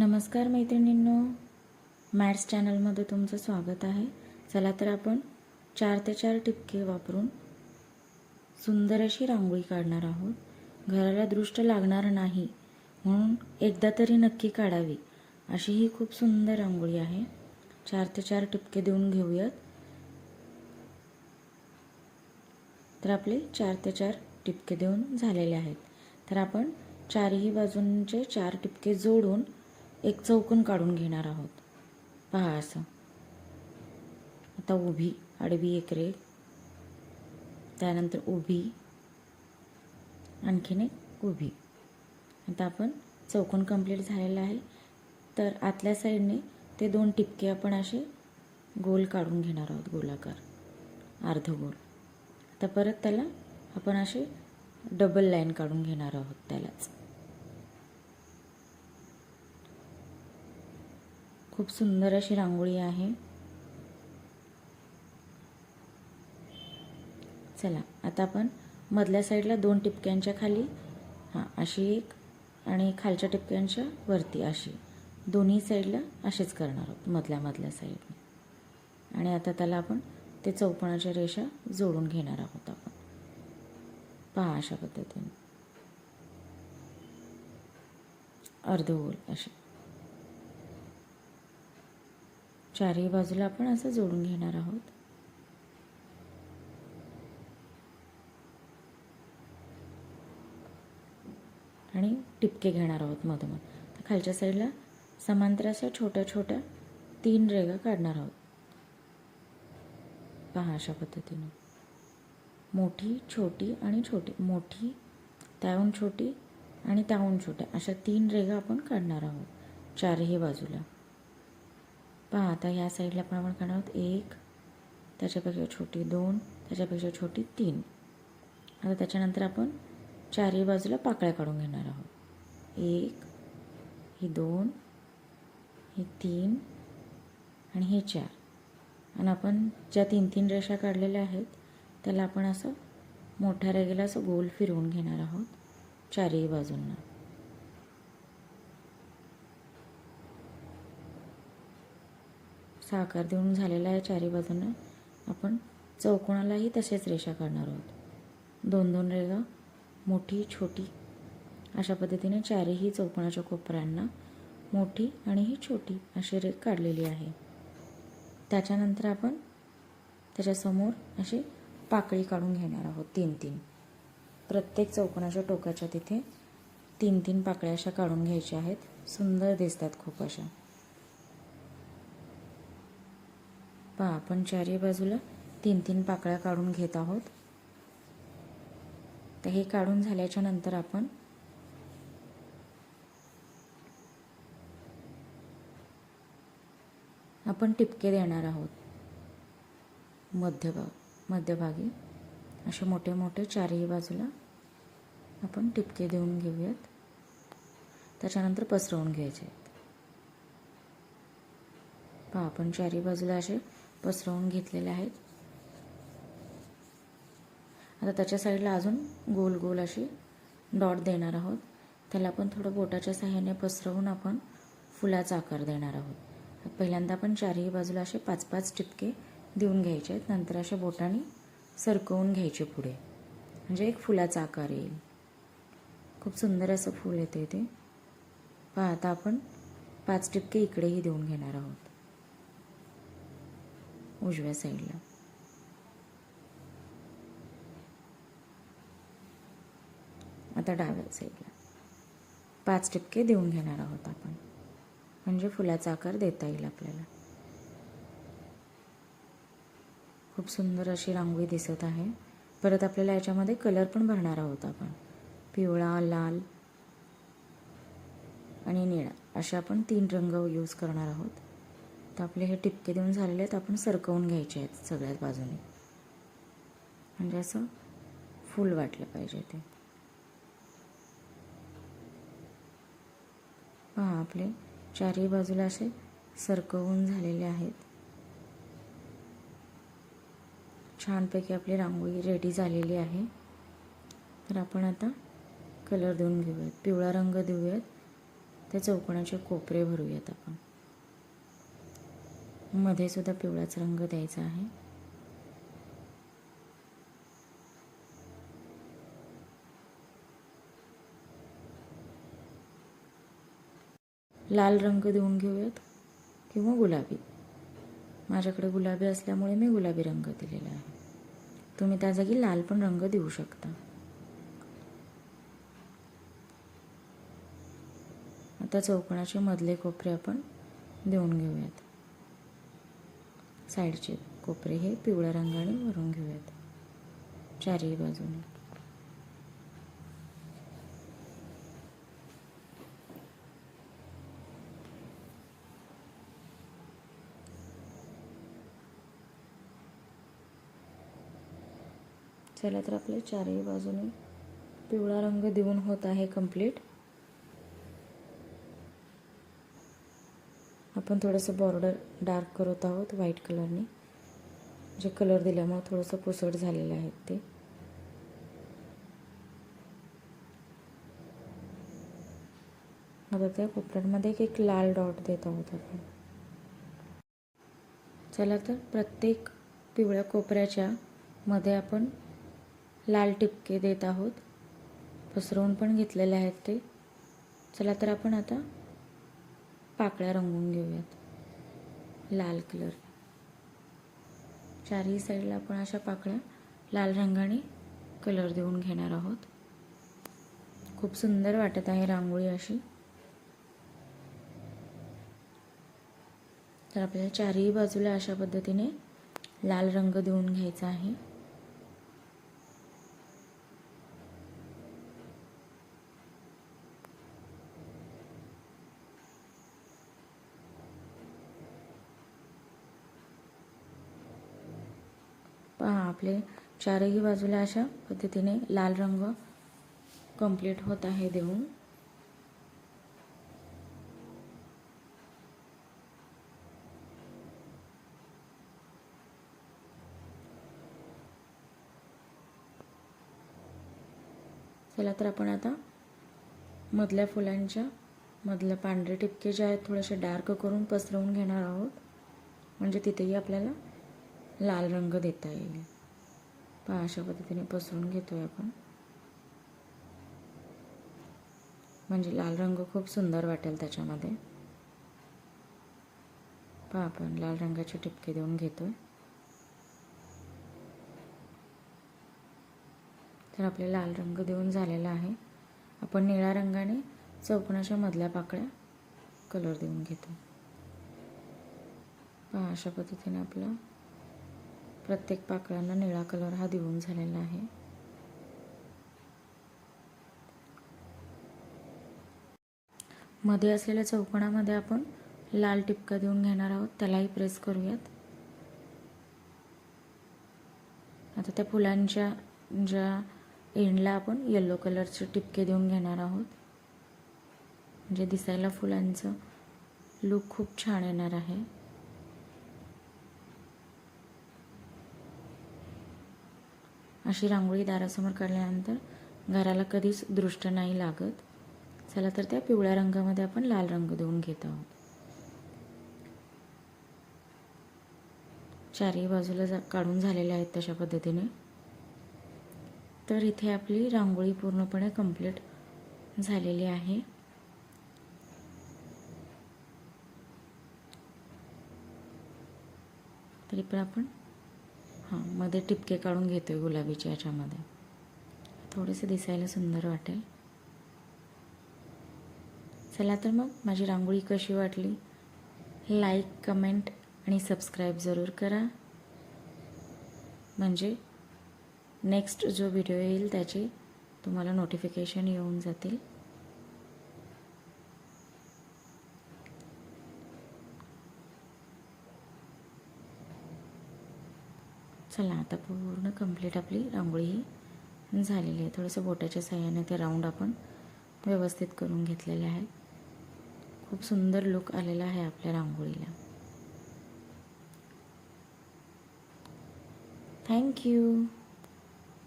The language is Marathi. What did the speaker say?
नमस्कार मैत्रिणींनो मॅट्स चॅनलमध्ये तुमचं स्वागत आहे. चला तर आपण चार ते चार टिपके वापरून सुंदर अशी रांगोळी काढणार आहोत. घराला दृष्ट लागणार नाही म्हणून एकदा तरी नक्की काढावी. अशी ही खूप सुंदर रांगोळी आहे. चार ते चार टिपके देऊन घेऊयात. तर आपले चार ते चार टिपके देऊन झालेले आहेत. तर आपण चारही बाजूंचे चार टिपके जोडून एक चौकोन काढून घेणार आहोत. पहा असं. आता उभी आडवी एक रेघ. त्यानंतर उभी आणखीन एक उभी. आता आपण चौकोन कंप्लीट झालेला आहे. तर आतल्या साईडने ते दोन टिपके आपण असे गोल काढून घेणार आहोत गोलाकार. अर्धगोल. आता परत त्याला आपण असे डबल लाईन काढून घेणार आहोत त्यालाच. खूप सुंदर अशी रांगोळी आहे. चला आता आपण मधल्या साईडला दोन टिपक्यांच्या खाली हां अशी एक आणि खालच्या टिपक्यांच्या वरती अशी. दोन्ही साईडला असेच करणार आहोत मधल्या मधल्या साईडने. आणि आता त्याला आपण ते चौपणाच्या रेषा जोडून घेणार आहोत आपण. पहा अशा पद्धतीने. अर्धगोल असे. चारही बाजूला आपण असं जोडून घेणार आहोत. आणि टिपके घेणार आहोत मधोमध. तर खालच्या साईडला समांतर अशा छोट्या छोट्या तीन रेगा काढणार आहोत. पहा अशा पद्धतीने. मोठी छोटी आणि छोटी. मोठी त्याहून छोटी आणि त्याहून छोट्या. अशा तीन रेगा आपण काढणार आहोत. चारही बाजूला. पहा आता ह्या साईडला पण आपण काढणार आहोत एक त्याच्यापेक्षा छोटी दोन त्याच्यापेक्षा छोटी तीन. आता त्याच्यानंतर आपण चारही बाजूला पाकळ्या काढून घेणार आहोत. एक ही दोन ही तीन आणि हे चार. आणि आपण ज्या तीन तीन रेषा काढलेल्या आहेत त्याला आपण असं मोठ्या रेगेला असं गोल फिरवून घेणार आहोत चारही बाजूंना. साकार देऊन झालेला आहे चारी बाजूनं आपण चौकोनालाही तसेच रेषा काढणार आहोत. दोन दोन रेगा मोठी छोटी. अशा पद्धतीने चारही चौकोनाच्या कोपऱ्यांना मोठी आणि ही छोटी अशी रेख काढलेली आहे. त्याच्यानंतर आपण त्याच्यासमोर अशी पाकळी काढून घेणार आहोत तीन तीन. प्रत्येक चौकोनाच्या टोकाच्या तिथे तीन तीन पाकळ्या अशा काढून घ्यायच्या आहेत. सुंदर दिसतात खूप अशा. पहा आपण चारही बाजूला तीन तीन पाकळ्या काढून घेत आहोत. तर हे काढून झाल्याच्यानंतर आपण आपण टिपके देणार आहोत. मध्यभाग मध्यभागी असे मोठे मोठे चारही बाजूला आपण टिपके देऊन घेऊयात. त्याच्यानंतर पसरवून घ्यायचे आहेत. पहा आपण चारही बाजूला असे पसरवून घेतलेले आहेत. आता त्याच्या साईडला अजून गोल गोल अशी डॉट देणार आहोत. त्याला आपण थोडं बोटाच्या साह्याने पसरवून आपण फुलाचा आकार देणार आहोत. पहिल्यांदा आपण चारही बाजूला असे पाच पाच टिपके देऊन घ्यायचे आहेत. नंतर अशा बोटाने सरकवून घ्यायचे पुढे. म्हणजे एक फुलाचा आकार येईल. खूप सुंदर असं फूल येते ते. पहा आता आपण पाच टिपके इकडेही देऊन घेणार आहोत. उजव्या साईडला. आता डाव्या साईडला. पाच टिपके देऊन घेणार आहोत आपण. म्हणजे फुलाचा आकार देता येईल आपल्याला. खूप सुंदर अशी रांगोळी दिसत आहे. परत आपल्याला याच्यामध्ये कलर पण भरणार आहोत आपण. पिवळा लाल आणि निळा असे आपण तीन रंग यूज करणार आहोत. तर आपले हे टिपके देऊन झालेले आहेत आपण सरकवून घ्यायचे आहेत सगळ्याच बाजूने. म्हणजे असं फुल वाटलं पाहिजे ते. पहा आपले चारही बाजूला असे सरकवून झालेले आहेत. छानपैकी आपली रांगोळी रेडी झालेली आहे. तर आपण आता कलर देऊन घेऊयात. पिवळा रंग देऊयात. त्या चौकोनाचे कोपरे भरूयात आपण. मध्ये सुद्धा पिवळाच रंग द्यायचा आहे. लाल रंग देऊन घेऊयात किंवा गुलाबी. माझ्याकडे गुलाबी असल्यामुळे मी गुलाबी रंग दिलेला आहे. तुम्ही त्या जागी लाल पण रंग देऊ शकता. आता चौकोनाचे मधले कोपरे आपण देऊन घेऊयात. साईडचे कोपरे हे पिवळ्या रंगाने भरून घेऊयात. चारही बाजूने. चला तर आपले चारही बाजूने पिवळा रंग देऊन होत आहे कंप्लीट आपण थोडंसं बॉर्डर डार्क करत आहोत व्हाईट कलरने जे कलर दिल्यामुळे थोडंसं पुसट झालेलं आहे ते. आता त्या कोपऱ्यांमध्ये एक एक लाल डॉट देत आहोत आपण. चला तर प्रत्येक पिवळ्या कोपऱ्याच्या मध्ये आपण लाल टिपके देत आहोत. पसरवून पण घेतलेले आहेत ते. चला तर आपण आता पाकळ्या रंगवून घेऊयात. लाल कलर. चारही साईडला आपण अशा पाकळ्या लाल रंगाने कलर देऊन घेणार आहोत. खूप सुंदर वाटत आहे रांगोळी अशी. तर आपल्याला चारही बाजूला अशा पद्धतीने लाल रंग देऊन घ्यायचा आहे पहा आपले चारही बाजूला अशा पद्धतीने लाल रंग कंप्लीट होत आहे देऊन. चला तर आपण आता मधल्या फुलांच्या मधल्या पांढरे टिपके जे आहेत थोडेसे डार्क करून पसरवून घेणार आहोत. म्हणजे तिथेही आपल्याला लाल रंग देता येईल. पहा अशा पद्धतीने पसरून घेतोय आपण. म्हणजे लाल रंग खूप सुंदर वाटेल त्याच्यामध्ये. पहा आपण लाल रंगाचे टिपके देऊन घेतोय. तर आपले लाल रंग देऊन झालेला आहे. आपण निळ्या रंगाने चौकोनाच्या मधल्या पाकळ्या कलर देऊन घेतो. पहा अशा पद्धतीने आपलं प्रत्येक पाकळ्यांना निळा कलर हा देऊन झालेला आहे. मध्ये असलेल्या चौकोनामध्ये आपण लाल टिपका देऊन घेणार आहोत. त्यालाही प्रेस करूयात. आता त्या फुलांच्या ज्या एंडला आपण येलो कलरचे टिपके देऊन घेणार आहोत. म्हणजे दिसायला फुलांचं लुक खूप छान येणार आहे. अशी रांगोळी दारासमोर काढल्यानंतर घराला कधीच दृष्ट नाही लागत. चला तर त्या पिवळ्या रंगामध्ये आपण लाल रंग देऊन घेत आहोत. चारही बाजूला जा काढून झालेल्या आहेत तशा पद्धतीने. तर इथे आपली रांगोळी पूर्णपणे कंप्लीट झालेली आहे. तरी पण आपण हां मध्ये टिपके काढून घेतोय गुलाबीच्या याच्यामध्ये. थोडेसे दिसायला सुंदर वाटेल. चला तर मग माझी रांगोळी कशी वाटली? लाईक कमेंट आणि सबस्क्राईब जरूर करा. म्हणजे नेक्स्ट जो व्हिडिओ येईल त्याचे तुम्हाला नोटिफिकेशन येऊन जातील. चला आता पूर्ण कंप्लीट आपली रांगोळी ही झालेली आहे. थोडंसं बोटाच्या साह्याने ते राऊंड आपण व्यवस्थित करून घेतलेले आहे. खूप सुंदर लुक आलेला आहे आपल्या रांगोळीला. थँक्यू